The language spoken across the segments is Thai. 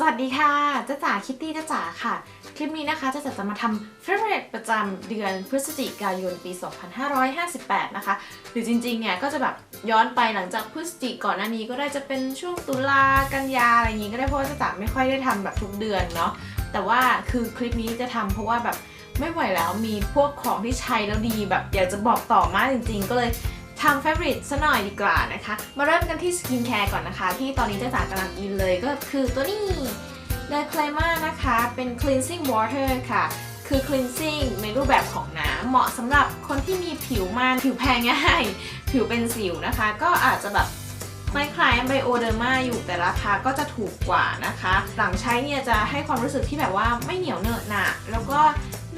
สวัสดีค่ะจ้าจ๋าคิตตี้จ้าจ๋าค่ะ คลิปนี้นะคะจ้าจ๋าจะมาทำ favorite ประจำเดือนพฤศจิกายนปี 2558 นะคะ หรือจริงๆ เนี่ยก็จะแบบย้อนไปหลังจากพฤศจิก่อนหน้านี้ก็ได้จะเป็นช่วงตุลากันยาอะไรอย่างงี้ก็ได้เพราะว่าจ้าจ๋าไม่ค่อยได้ทำแบบทุกเดือนเนาะ แต่ว่าคือคลิปนี้จะทำเพราะว่าแบบไม่ไหวแล้วมีพวกของที่ใช้แล้วดีแบบอยากจะบอกต่อมากจริง ๆ ก็เลย ทำ favorite ซะหน่อยดีกว่านะคะ มาเริ่มกันที่สกินแคร์ก่อนนะคะ ที่ตอนนี้เจ้าจ๋ากำลังอินเลยก็คือตัวนี้เดลคลมานะคะ เป็น cleansing water ค่ะ คือ cleansing ในรูปแบบของน้ำเหมาะสำหรับคนที่มีผิวมันผิวแพ้ง่าย ผิวเป็นสิวนะคะ ก็อาจจะแบบไม่คล้ายไบโอเดอร์มาอยู่แต่ราคาก็จะถูกกว่านะคะ หลังใช้เนี่ยจะให้ความรู้สึกที่แบบว่าไม่เหนียวเหนอะหนะแล้วก็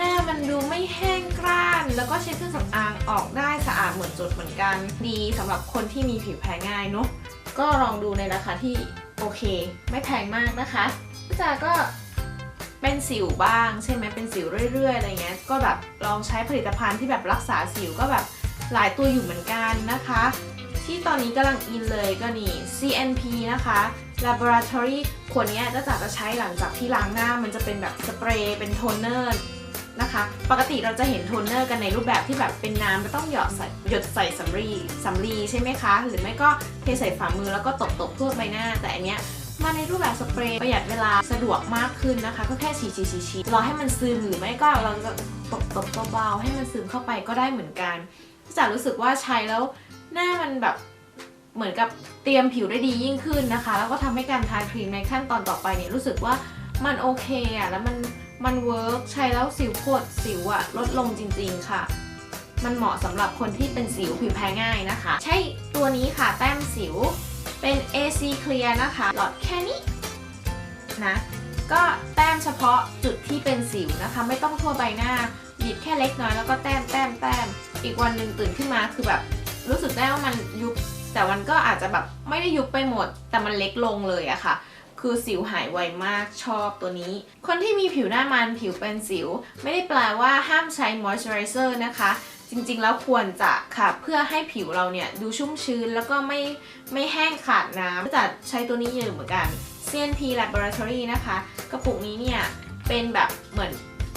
หน้ามันดูไม่แห้งกร้าน แล้วก็เช็ดเครื่องสำอางออกได้สะอาดหมือนจดเหมือนกัน ดีสำหรับคนที่มีผิวแพ้ง่ายเนาะก็ลองดูในราคาที่โอเค ไม่แพงมากนะคะพี่จาก็เป็นสิวบ้างใช่ไหมเป็นสิวเรื่อยๆอะไรเงี้ยก็แบบลองใช้ผลิตภัณฑ์ที่แบบรักษาสิวก็แบบหลายตัวอยู่เหมือนกันนะคะ ที่ตอนนี้กำลังอินเลยก็นี่ CNP นะคะ Laboratory ขวดนี้จะจากจะใช้หลังจากที่ล้างหน้ามันจะเป็นแบบสเปรย์เป็นโทนเนอร์ นะคะ ปกติเราจะเห็นโทนเนอร์กันในรูปแบบที่แบบเป็นน้ำไม่ต้องหยอดใส่หยดใส่สำลีสำลีใช่ไหมคะ หรือไม่ก็เทใส่ฝ่ามือแล้วก็ตบๆทั่วใบหน้า แต่อันเนี้ยมาในรูปแบบสเปรย์ประหยัดเวลาสะดวกมากขึ้นนะคะ ก็แค่ฉีดฉีดฉีดรอให้มันซึมหรือไม่ก็เราจะตบตบเบาๆให้มันซึมเข้าไปก็ได้เหมือนกันจะรู้สึกว่าใช้แล้วหน้ามันแบบเหมือนกับเตรียมผิวได้ดียิ่งขึ้นนะคะ แล้วก็ทำให้การทาครีมในขั้นตอนต่อไปเนี่ยรู้สึกว่ามันโอเคอะแล้วมัน มันเวิร์กใช้แล้วสิวโคตรสิวอะลดลงจริงๆค่ะ มันเหมาะสำหรับคนที่เป็นสิวผิวแพ้ง่ายนะคะ ใช่ตัวนี้ค่ะแต้มสิวเป็น AC Clear นะคะหลอดแค่นี้นะก็แต้มเฉพาะจุดที่เป็นสิวนะคะ ไม่ต้องทั่วใบหน้าหยิบแค่เล็กน้อยแล้วก็แต้มแต้มแต้มอีกวันหนึ่งตื่นขึ้นมาคือแบบรู้สึกได้ว่ามันยุบแต่มันก็อาจจะแบบไม่ได้ยุบไปหมด แต่มันเล็กลงเลยอะค่ะ คือสิวหายไวมากชอบตัวนี้ คนที่มีผิวหน้ามันผิวเป็นสิว ไม่ได้แปลว่าห้ามใช้ moisturizer นะคะ จริงๆแล้วควรจะค่ะ เพื่อให้ผิวเราเนี่ยดูชุ่มชื้นแล้วก็ไม่ไม่แห้งขาดน้ำจะใช้ตัวนี้อยู่เหมือนกัน CNP Laboratory นะคะ กระปุกนี้เนี่ยเป็นแบบเหมือน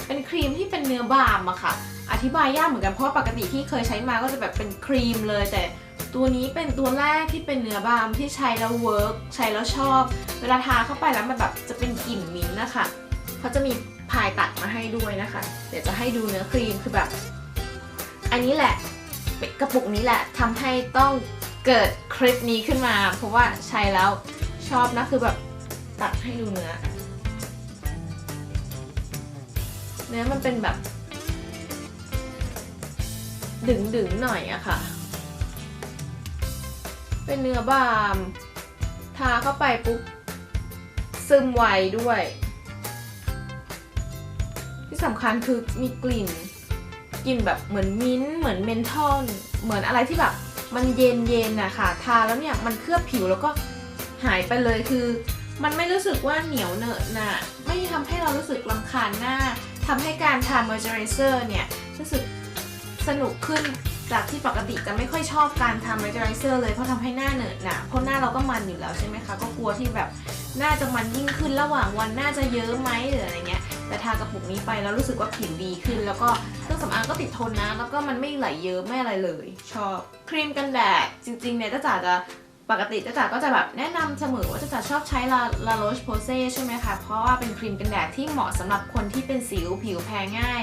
เป็นครีมที่เป็นเนื้อบาล์มอะค่ะ อธิบายยากเหมือนกันเพราะปกติที่เคยใช้มาก็จะแบบเป็นครีมเลยแต่ ตัวนี้เป็นตัวแรกที่เป็นเนื้อบาล์มที่ใช้แล้วเวิร์กใช้แล้วชอบ เวลาทาเข้าไปแล้วมันแบบจะเป็นกลิ่นมิ้นท์นะคะเขาจะมีพายตัดมาให้ด้วยนะคะ เดี๋ยวจะให้ดูเนื้อครีมคือแบบ อันนี้แหละกระปุกนี้แหละทำให้ต้องเกิดคลิปนี้ขึ้นมา เพราะว่าใช้แล้วชอบนะคือแบบตัดให้ดูเนื้อ เนื้อมันเป็นแบบ ดึงดึงๆหน่อยอะค่ะ เป็นเนื้อบาล์มทาเข้าไปปุ๊บ ซึมไวด้วย ที่สำคัญคือมีกลิ่น กลิ่นแบบเหมือนมิ้นท์เหมือนเมนทอลเหมือนอะไรที่แบบมันเย็นเย็นอะค่ะ ทาแล้วเนี่ยมันเคลือบผิวแล้วก็หายไปเลยคือ มันไม่รู้สึกว่าเหนียวเหนอะหนะไม่ทำให้เรารู้สึกรำคาญหน้าทำให้การทามอยเจอไรเซอร์เนี่ยรู้สึกสนุกขึ้น จากที่ปกติจะไม่ค่อยชอบการทำมอยเจอไรเซอร์เลยเพราะทำให้หน้าเหนอะหนะเพราะหน้าเราก็มันอยู่แล้วใช่ไหมคะ ก็กลัวที่แบบหน้าจะมันยิ่งขึ้นระหว่างวันหน้าจะเยอะไหมหรืออะไรเงี้ย แต่ทากระปุกนี้ไปแล้วรู้สึกว่าผิวดีขึ้น แล้วก็เครื่องสำอางก็ติดทนนะ แล้วก็มันไม่ไหลเยอะไม่อะไรเลย ชอบครีมกันแดดจริงๆเนี่ยจ้าจ๋าจะปกติจ้าจ๋าก็จะแบบแนะนำเสมอว่าจ้าจ๋าชอบใช้ลาลาโรชโพเซ่ใช่ไหมคะ เพราะว่าเป็นครีมกันแดดที่เหมาะสำหรับคนที่เป็นสิวผิวแพ้ง่าย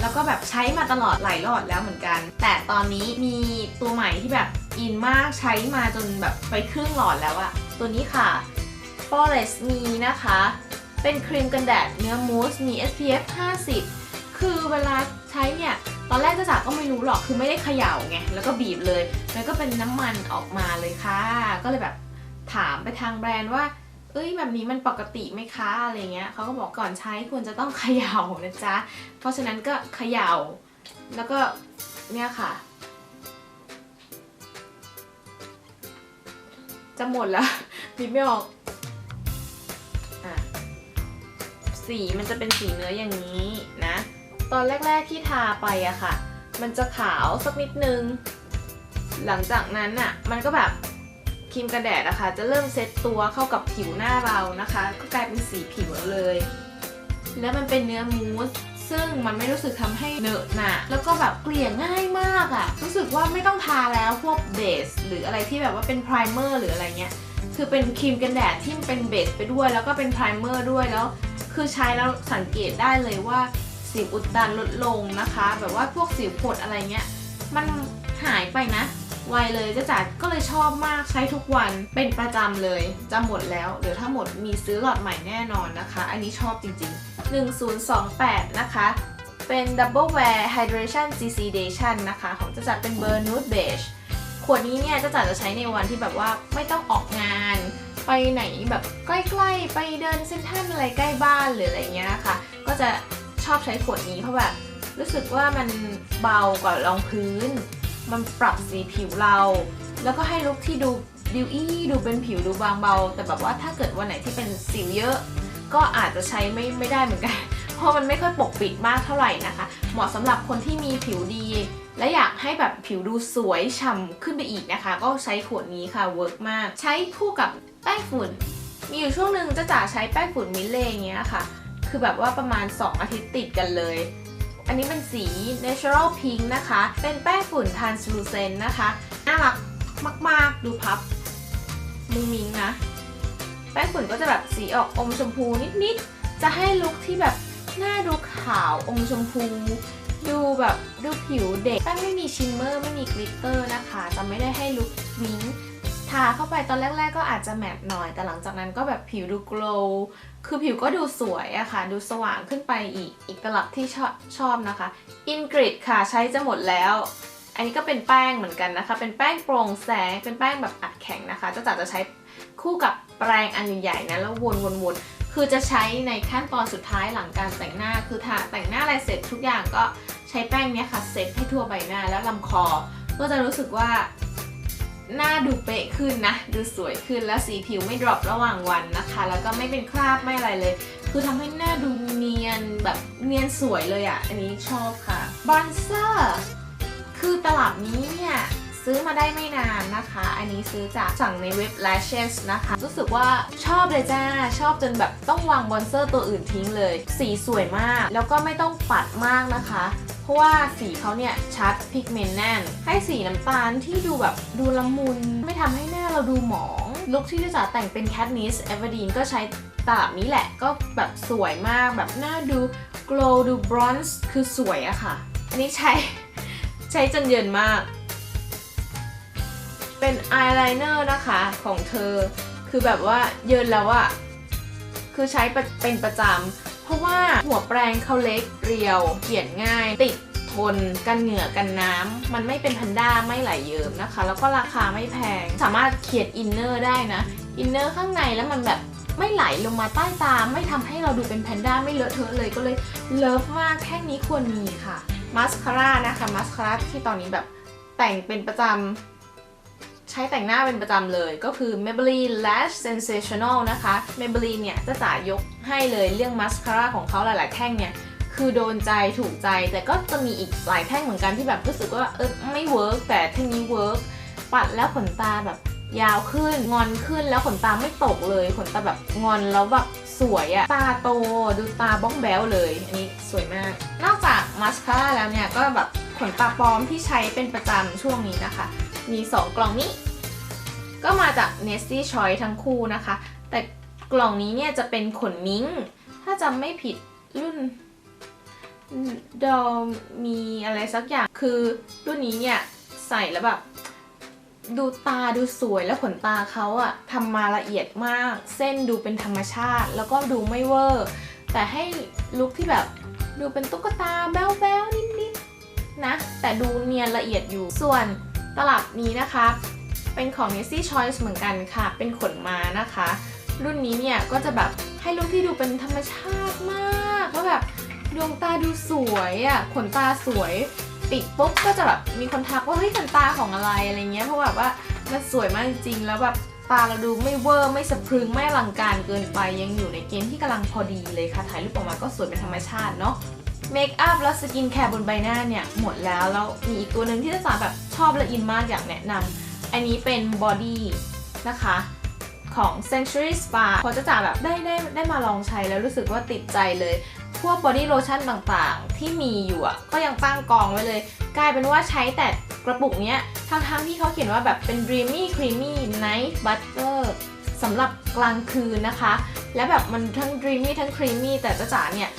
แล้วก็แบบใช้มาตลอดหลายหลอดแล้วเหมือนกัน แต่ตอนนี้มีตัวใหม่ที่แบบอินมากใช้มาจนแบบไปครึ่งหลอดแล้วอะตัวนี้ค่ะ Forest มีนะคะ เป็นครีมกันแดดเนื้อมูสมี SPF 50 คือเวลาใช้เนี่ย ตอนแรกจ้าจ๋าก็ไม่รู้หรอกคือไม่ได้เขย่าไง แล้วก็บีบเลย แล้วก็เป็นน้ำมันออกมาเลยค่ะ ก็เลยแบบถามไปทางแบรนด์ว่า เอ้ยแบบนี้มันปกติไหมคะอะไรเงี้ยเขาก็บอกก่อนใช้ควรจะต้องเขย่านะจ๊ะ เพราะฉะนั้นก็เขย่า แล้วก็เนี่ยค่ะ จะหมดแล้วบีบไม่ออกอะสีมันจะเป็นสีเนื้ออย่างนี้นะ ตอนแรกๆที่ทาไปอะค่ะ มันจะขาวสักนิดนึง หลังจากนั้นอะมันก็แบบ รีมกันแดดนะคะ จะเริ่มเซตตัวเข้ากับผิวหน้าเรานะคะ ก็กลายเป็นสีผิวเราเลย แล้วมันเป็นเนื้อมูสซึ่งมันไม่รู้สึกทำให้เหนอะหนะแล้วก็แบบเกลี่ยง่ายมากอะรู้สึกว่าไม่ต้องทาแล้วพวกเบสหรืออะไรที่แบบว่าเป็นไพรเมอร์หรืออะไรเงี้ย คือเป็นครีมกันแดดที่เป็นเบสไปด้วย แล้วก็เป็นไพรเมอร์ด้วยแล้ว คือใช้แล้วสังเกตได้เลยว่าสิวอุดตันลดลงนะคะ แบบว่าพวกสิวผดอะไรเงี้ย มันหายไปนะ ไวเลยจ้าจ๋าก็เลยชอบมากใช้ทุกวันเป็นประจำเลยจะหมดแล้วเดี๋ยวถ้าหมดมีซื้อหลอดใหม่แน่นอนนะคะ อันนี้ชอบจริง ๆ 1028 นะคะ เป็น Double Wear Hydration CC-Dation นะคะ ของจ้าจ๋าเป็นเบอร์ Nude Beige ขวดนี้เนี่ยจ้าจ๋าจะใช้ในวันที่แบบว่าไม่ต้องออกงาน ไปไหนแบบใกล้ๆ ไปเดินเซ็นทรัลอะไรใกล้บ้านหรืออะไรเงี้ยค่ะก็จะชอบใช้ขวดนี้เพราะแบบรู้สึกว่ามันเบากว่ารองพื้น มันปรับสีผิวเรา แล้วก็ให้ลุคที่ดูดิวอี้ดูเป็นผิวดูบางเบา แต่แบบว่าถ้าเกิดวันไหนที่เป็นสิวเยอะ ก็อาจจะใช้ไม่ไม่ได้เหมือนกัน เพราะมันไม่ค่อยปกปิดมากเท่าไหร่นะคะ เหมาะสำหรับคนที่มีผิวดี และอยากให้แบบผิวดูสวยฉ่ำขึ้นไปอีกนะคะ ก็ใช้ขวดนี้ค่ะเวิร์กมาก ใช้คู่กับแป้งฝุ่น มีอยู่ช่วงหนึ่งจะจ๋าใช้แป้งฝุ่นมิลเล่เงี้ยค่ะ คือแบบว่าประมาณ 2 อาทิตย์ติดกันเลย อันนี้เป็นสี natural pink นะคะ เป็นแป้งฝุ่น translucent นะคะ น่ารักมาก ๆ ดูพับ มุ้งมิ้งนะ แป้งฝุ่นก็จะแบบสีออกอมชมพูนิด ๆ จะให้ลุคที่แบบหน้าดูขาวอมชมพู ดูแบบดูผิวเด็ก แป้งไม่มีชิมเมอร์ ไม่มีกลิตเตอร์นะคะ จะไม่ได้ให้ลุควิง ทาเข้าไปตอนแรก ๆ ก็อาจจะแมตต์หน่อย แต่หลังจากนั้นก็แบบผิวดูโกลว์คือผิวก็ดูสวยอะค่ะ ดูสว่างขึ้นไปอีก อีกตลับที่ชอบชอบนะคะ Ingrid ค่ะใช้จะหมดแล้ว อันนี้ก็เป็นแป้งเหมือนกันนะคะ เป็นแป้งโปร่งแสง เป็นแป้งแบบอัดแข็งนะคะเจ้าจ๋าจะใช้คู่กับแปรงอันใหญ่ๆนะแล้ววนวนวนคือจะใช้ในขั้นตอนสุดท้ายหลังการแต่งหน้า คือทาแต่งหน้าอะไรเสร็จทุกอย่างก็ใช้แป้งเนี้ยค่ะเซ็ตให้ทั่วใบหน้าแล้วลำคอ ก็จะรู้สึกว่า หน้าดูเป๊ะขึ้นนะ ดูสวยขึ้นแล้วสีผิวไม่ดรอประหว่างวันนะคะ แล้วก็ไม่เป็นคราบไม่อะไรเลย คือทำให้หน้าดูเนียนแบบเนียนสวยเลยอะ่ะ อันนี้ชอบค่ะบอนเซอร์คือตลับนี้เนี่ย ซื้อมาได้ไม่นานนะคะ อันนี้ซื้อจากสั่งในเว็บ Lashes นะคะ รู้สึกว่าชอบเลยจ้า ชอบจนแบบต้องวางบอนเซอร์ตัวอื่นทิ้งเลย สีสวยมาก แล้วก็ไม่ต้องปัดมากนะคะ เพราะว่าสีเขาเนี่ยชัดพิกเมนต์แน่น ให้สีน้ำตาลที่ดูแบบดูละมุน ไม่ทำให้หน้าเราดูหมองลุคที่จะแต่งเป็น Katniss Everdeen ก็ใช้ตลับนี้แหละก็แบบสวยมากแบบหน้าดู glow ดู bronze คือสวยอะค่ะ อันนี้ใช้ใช้จนเยินมาก เป็นอายไลเนอร์นะคะของเธอ คือแบบว่าเยินแล้วอะคือใช้เป็นประจำ เพราะว่าหัวแปรงเขาเล็กเรียว เขียนง่าย ติดทน กันเหงื่อกันน้ำ มันไม่เป็นแพนด้าไม่ไหลเยิ้มนะคะ แล้วก็ราคาไม่แพง สามารถเขียนอินเนอร์ได้นะ อินเนอร์ข้างในแล้วมันแบบไม่ไหลลงมาใต้ตา ไม่ทำให้เราดูเป็นแพนด้าไม่เลอะเทอะเลยก็เลยเลิฟมากแท่งนี้ควรมีค่ะ มาสคาร่านะคะ มาสคาร่าที่ตอนนี้แบบแต่งเป็นประจำ ช้แต่งหน้าเป็นประจำเลยก็คือ Maybelline Lash Sensational นะคะ Maybelline เนี่ยจะจ่ายยกให้เลยเรื่องมาสคาร่าของเขาหลาย ๆ แท่งเนี่ยคือโดนใจถูกใจแต่ก็จะมีอีกหลายแท่งเหมือนกันที่แบบรู้สึกว่าเออไม่เวิร์กแต่แท่งนี้เวิร์กปัดแล้วขนตาแบบยาวขึ้นงอนขึ้นแล้วขนตาไม่ตกเลยขนตาแบบงอนแล้วแบบสวยอะตาโตดูตาบ้องแบ้วเลยอันนี้สวยมาก นอกจากมาสคาร่าแล้วเนี่ยก็แบบขนตาปลอมที่ใช้เป็นประจำช่วงนี้นะคะ มี 2 กล่องนี้ ก็มาจาก n e s t y Choice ทั้งคู่นะคะ แต่กล่องนี้เนี่ยจะเป็นขนมิ้ง ถ้าจำไม่ผิดรุ่นดอมีอะไรสักอย่างคือรุ่นนี้เนี่ยใส่แล้วแบบดูตาดูสวยแล้วขนตาเขาอะทำมาละเอียดมาก เส้นดูเป็นธรรมชาติ แล้วก็ดูไม่เวอร์ แต่ให้ลุคที่แบบดูเป็นตุ๊กตาแบ๊วๆนิดๆนะ แต่ดูเนียนละเอียดอยู่ส่วนตลับนี้นะคะ เป็นของ n e s t y Choice เหมือนกันค่ะ เป็นขนมานะคะ รุ่นนี้เนี่ยก็จะแบบให้ลุคที่ดูเป็นธรรมชาติมากว่าแบบดวงตาดูสวยอะ่ะขนตาสวยปิดปุ๊บก็จะแบบมีคนทักว่าเฮ้ยขนตาของอะไรอะไรเงี้ยเพราะแบบว่ามันสวยมากจริงแล้วแบบตาเราดูไม่เวอร์ไม่สะพรึงไม่อลังการเกินไปยังอยู่ในเกณฑ์ที่กำลังพอดีเลยค่ะถ่ายรูปออกมาก็สวยเป็นธรรมชาติเนาะเมคอัพและสกินแคร์บนใบหน้าเนี่ยหมดแล้วแล้วมีอีกตัวหนึ่งที่จะสาแบบชอบและอินมากอยากแนะนำ อันนี้เป็นบอดี้นะคะของ Century Spa พอจะจ๋าแบบได้ได้ได้มาลองใช้แล้วรู้สึกว่าติดใจเลย พวกบอดี้โลชั่นต่างๆ ที่มีอยู่อะ ก็ยังตั้งกองไว้เลย กลายเป็นว่าใช้แต่กระปุกเนี้ย ทั้งๆที่เขาเขียนว่าแบบเป็น Dreamy Creamy Night Butter สำหรับกลางคืนนะคะ และแบบมันทั้ง Dreamy ทั้ง Creamy แต่จ้าจ๋าเนี่ย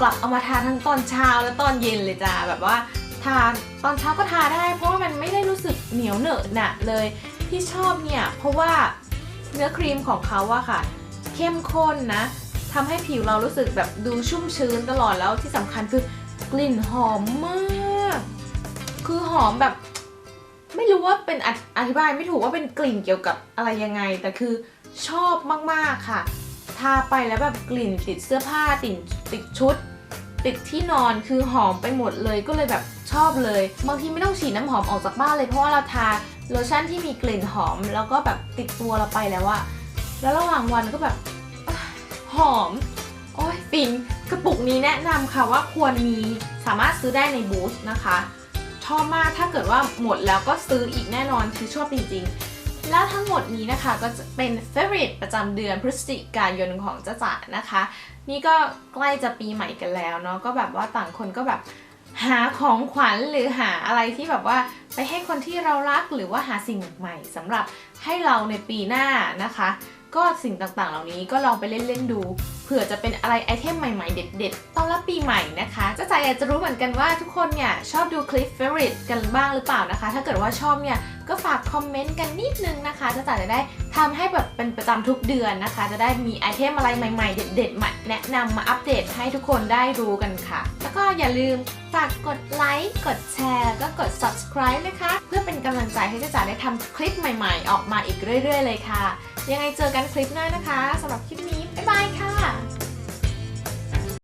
กลับเอามาทาทั้งตอนเช้าและตอนเย็นเลยจ้าแบบว่า ทาตอนเช้าก็ทาได้ เพราะว่ามันไม่ได้รู้สึกเหนียวเหนอะหนะเลยที่ชอบเนี่ยเพราะว่าเนื้อครีมของเขาอะค่ะ เข้มข้นนะทำให้ผิวเรารู้สึกแบบดูชุ่มชื้นตลอดแล้วที่สำคัญคือกลิ่นหอมมาก คือหอมแบบ ไม่รู้ว่าเป็นอธิอธิบายไม่ถูกว่าเป็นกลิ่นเกี่ยวกับอะไรยังไง แต่คือชอบมากๆค่ะทาไปแล้วแบบกลิ่นติดเสื้อผ้าติดติดชุด ติดที่นอนคือหอมไปหมดเลยก็เลยแบบ ชอบเลย บางทีไม่ต้องฉีดน้ำหอมออกจากบ้านเลยเพราะว่าเราทาโลชั่นที่มีกลิ่นหอม แล้วก็แบบติดตัวเราไปแล้วอะแล้วระหว่างวันก็แบบอหอม โอ้ยฟินกระปุกนี้แนะนำค่ะว่าควรมีสามารถซื้อได้ในบูธนะคะชอบมากถ้าเกิดว่าหมดแล้วก็ซื้ออีกแน่นอนคือชอบจริงๆ แล้วทั้งหมดนี้นะคะก็จะเป็น favorite ประจำเดือนพฤศจิกายนของจ้าจ๋านะคะ นี่ก็ใกล้จะปีใหม่กันแล้วเนาะก็แบบว่าต่างคนก็แบบ หาของขวัญหรือหาอะไรที่แบบว่าไปให้คนที่เรารักหรือว่าหาสิ่งใหม่สำหรับให้เราในปีหน้านะคะ ก็สิ่งต่างๆ เหล่านี้ก็ลองไปเล่นๆดูเผื่อจะเป็นอะไรไอเทมใหม่ๆ เด็ดๆต้อนรับปีใหม่นะคะจ้าจ๋าอยากจะรู้เหมือนกันว่าทุกคนเนี่ยชอบดูคลิปเฟรนด์กันบ้างหรือเปล่านะคะ ถ้าเกิดว่าชอบเนี่ย ก็ฝากคอมเมนต์กันนิดนึงนะคะจ้าจ๋าจะได้ทำให้แบบเป็นประจำทุกเดือนนะคะ จะได้มีไอเทมอะไรใหม่ ๆ เด็ดๆมาแนะนำมาอัปเดตให้ทุกคนได้รู้กันค่ะ แล้วก็อย่าลืมฝากกดไลค์กดแชร์ก็กด subscribe นะคะ เพื่อเป็นกำลังใจให้จ้าจ๋าได้ทำคลิปใหม่ ๆ ออกมาอีกเรื่อย ๆ เลยค่ะ ยังไงเจอกันคลิปหน้านะคะสำหรับคลิปนี้บ๊ายบายค่ะ